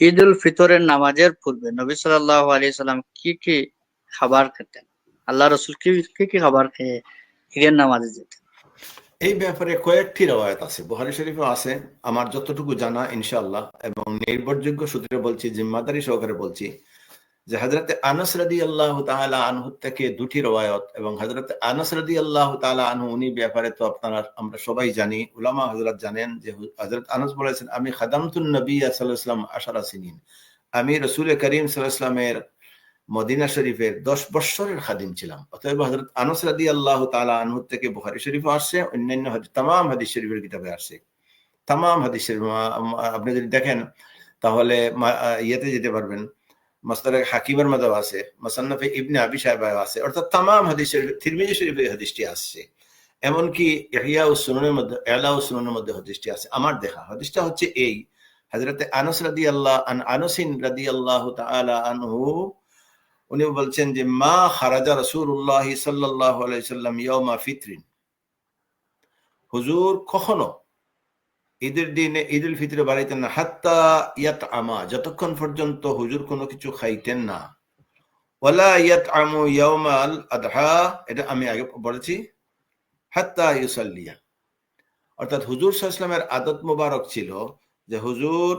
ঈদ উল ফিতরের নামাজের পূর্বে নবী সাল্লাহ আলি সাল্লাম কি কি খাবার খেতেন? আল্লাহ রসুল কি কি কি খাবার খেয়ে ঈদের নামাজে যেতেন? এই ব্যাপারে কয়েকটি রওয়ায়ত আছে। বুহারি শরীফে আছে। আমার যতটুকু জানা ইনশাআল্লাহ এবং নির্ভরযোগ্য সূত্রে বলছি, জিম্মাদারি সহকারে বলছি যে হজরত আনস রাদি আল্লাহ তাআলা আনহু থেকে দুটি রওয়ায়ত এবং হজরত আনস রাদি আল্লাহ তালা আনহু, উনি ব্যাপারে তো আপনারা, আমরা সবাই জানি, উলামা হজরত জানেন যে হজরত আনস বলেছেন, আমি খাদামতুন নবী ওয়াসাল্লাম আশারা সিনিন। আমি রসুল করিম ওয়াসাল্লামের মদিনা শরীফের দশ বৎসরের খাদিম ছিলাম। অতএব হজরত আনস রাদি আল্লাহ তালা আনহুর থেকে বুখারি শরীফও আসছে, অন্যান্য তাম হাদিস শরীফের কিতাবে আসছে। তাম হাদিস শরীফ আপনি যদি দেখেন, তাহলে ইয়েতে যেতে পারবেন। মাস্তারে হাকিমের মাদাব আছে, মাসান্নফে ইবনে আবি সাহেব আছে, অর্থাৎ তাম হাদিস শরীফ শরীফে হাদিসটি আসছে। এমনকি ইহিয়া ও সুননের মধ্যে এলা ও সুননের মধ্যে হাদিসটি আছে, আমার দেখা। হাদিসটা হচ্ছে এই হজরতে আনস রাদি আল্লাহ আন, আনসিন রাদি আল্লাহ তালা আনহু, উনি বলছেন যে, মা খারাজা রসুল্লাহ সাল্লাহ আলাইসাল্লাম ইয়মা ফিতরিন। হুজুর কখনো ঈদের দিনে ঈদ উল ফিতরে বাড়াইতেন না। হাত্তা ইয়াত আমা যতক্ষণ পর্যন্ত হুজুর কোনো কিছু খাইতেন না। ওয়ালা ইয়াত আমু ইয়মা আদহা, এটা আমি আগে বলেছি, হাত্তা ইউসাল্লিয়া। অর্থাৎ হুজুর সাল্লামের আদত মোবারক ছিল যে হুজুর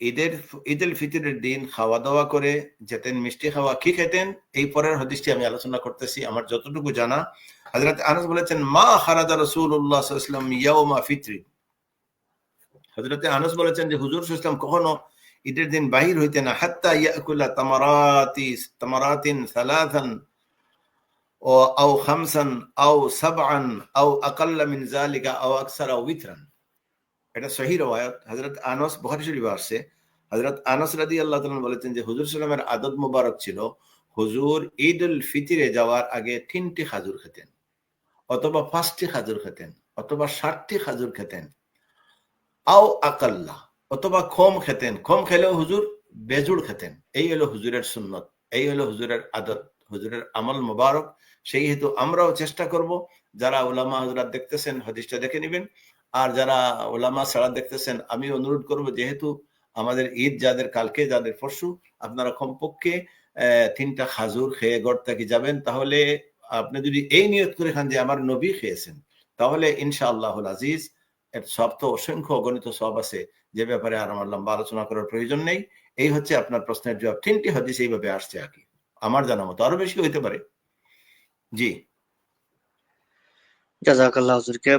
ঈদের ঈদ উল ফিতরের দিন খাওয়া দাওয়া করে যেতেন, মিষ্টি খাওয়া, কি খেতেন এই পরের হদিসটি আমি আলোচনা করতেছি, আমার যতটুকু জানা। হজরত আনাস বলেছেন, মা খারাদা রসুল্লাহ সাল্লাম ইয়াউমা ফিতরি হজরত আনাস বলেছেন যে, হুজুর সাল্লাম কখনো ঈদের দিন বাহির হইতেন না। হাত্তা ইয়াকুল্লা তামারাতি, তামারাতিন সালাথান ও আও খামসান, আও সাবআন, আও আকাল্লা মিন জালিকা আও আকসারা উইথরান এটা সহি রওয়ায়ত। আনস বখারি শরীফ আসছে। আনস রাদি আল্লাহ তালন বলেছেন যে, হুজুর সালামের আদত মুবারক ছিল হুজুর ঈদ উল ফিতিরে যাওয়ার আগে তিনটি খাজুর খেতেন, অথবা পাঁচটি খাজুর খেতেন, অথবা ষাটটি খাজুর খেতেন। আও আকাল্লা, অথবা কম খেতেন। কম খেলেও হুজুর বেজুড় খেতেন। এই হলো হুজুরের সুন্নত, এই হলো হুজুরের আদত, হুজুরের আমল মুবারক। সেই হেতু আমরাও চেষ্টা করব। যারা ওলামা হজরাত দেখতেছেন, হদিসটা দেখে নেবেন। আর যারা ওলামা ছাড়া দেখতেছেন, আমি অনুরোধ করব, যেহেতু আমাদের ঈদ যাদের, কালকে যাদের পরশু, আপনারা কমপক্ষে তিনটা খাজুর খেয়ে গড় থেকে যাবেন? তাহলে আপনি যদি এই নিয়ত করে খান যে আমার নবী খেয়েছেন, তাহলে ইনশাআল্লাহ আজিজ এর সব তো অসংখ্য অগণিত সব আছে, যে ব্যাপারে আর আমার লম্বা আলোচনা করার প্রয়োজন নেই। এই হচ্ছে আপনার প্রশ্নের জবাব। তিনটি হদিস এইভাবে আসছে আর কি। আমার জানা মতো আরও বেশি হইতে পারে। জি। জাজাকাল্লাহ হুজুরকে।